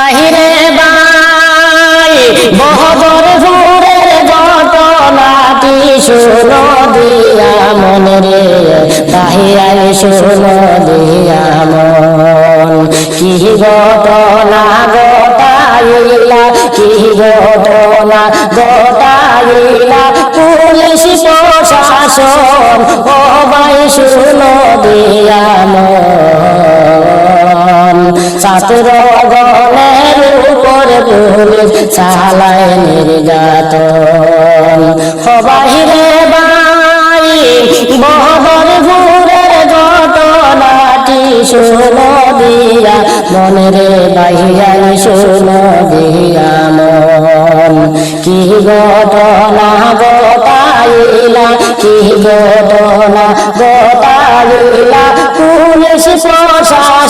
বাহিরে বাই, বহবর ভোরের ঘটনাটি শুনো দিয়া মনে রে বাহিরাই শুনো দিয়া মন। কি ঘটনা ঘটাইলা, কি ঘটনা ঘটাইলা, পুলিশ প্রশাসন ও ভাই শুনো দিয়া মন। ছাত্র গণের উপর পুলিশ চালায় নির্যাতন। বাহিরে বাই বহর ভুরের ঘটনাটি শুনো দিয়া মনে রে বাহিয়ান শুনো দিয়া মন। কি ঘটনা ঘটাইলা, কি ঘটনা ঘটাইলা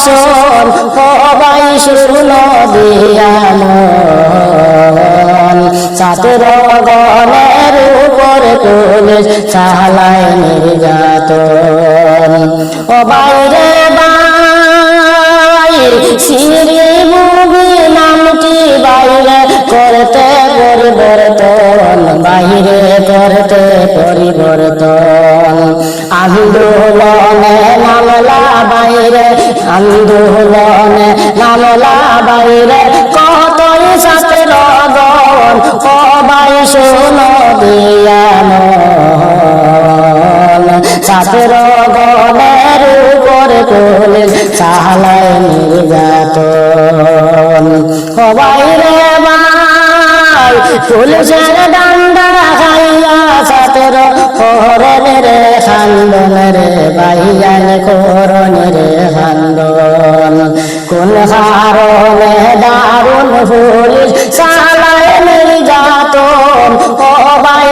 প্রশাসন সবাই শুনো দিয়া মন ছাত্র গণের উপর পুলিশ চালায় নির্যাতন। ও বাইরে বাই, সিঁড়ি মুভি নামটি বাইরে করতে পরিবর্তন, বাইরে করতে পরিবর্তন। আন্দোলনে মামলা বাইরে আন্দোলনে মামলা বাইরে কতই ছাত্র গণ সবাই শোনো দিয়ান ছাত্র গণের উপর পুলিশ চালায় নির্যাতন। সবাই রে ভাই পুলিশের ডান্ডা খাইয়া ছাত্র করণ রে খান্দন রে বাইয়ান করণ রে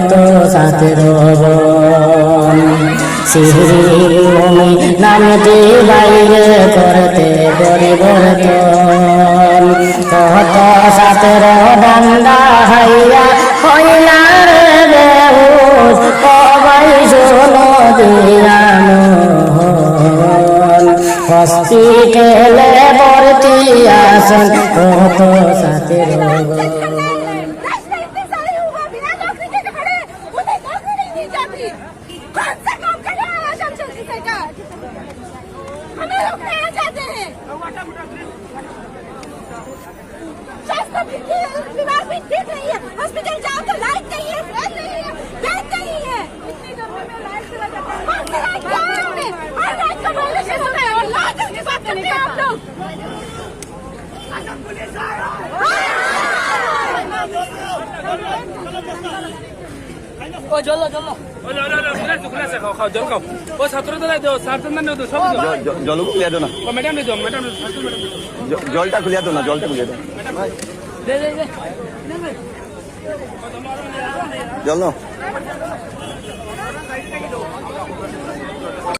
কত ছাত্র সিহিমি নামটি বাইরে করতে পরিবর্তন। কত ছাত্র ডান্ডা হাইয়া হইলা রে বেহুশ সবাই শোনো দিয়ানো হসপিটালে ভর্তি আছেন কত ছাত্র लोग कहाँ जाते हैं स्वास्थ्य विभाग भी ठीक नहीं है हॉस्पिटल जाओ तो लाइट नहीं है फ़ैन नहीं है बेड नहीं है इतनी गर्मी में लाइट चला जाता है कौन सा लाइट कहाँ है आपने हर रात का बोलने से सुना है और लाइट की बात करते हैं आप लोग पुलिस आ रहा है ও জল খাও ও ছাত্রদের দাও ছাত্রদের দাও সব দাও জ- জলও খুলিয়া দাও না ও ম্যাডাম দাও ম্যাডাম ছাত্র ম্যাডাম জ- জলটা খুলিয়া দো না জলটা খুলিয়া দে জল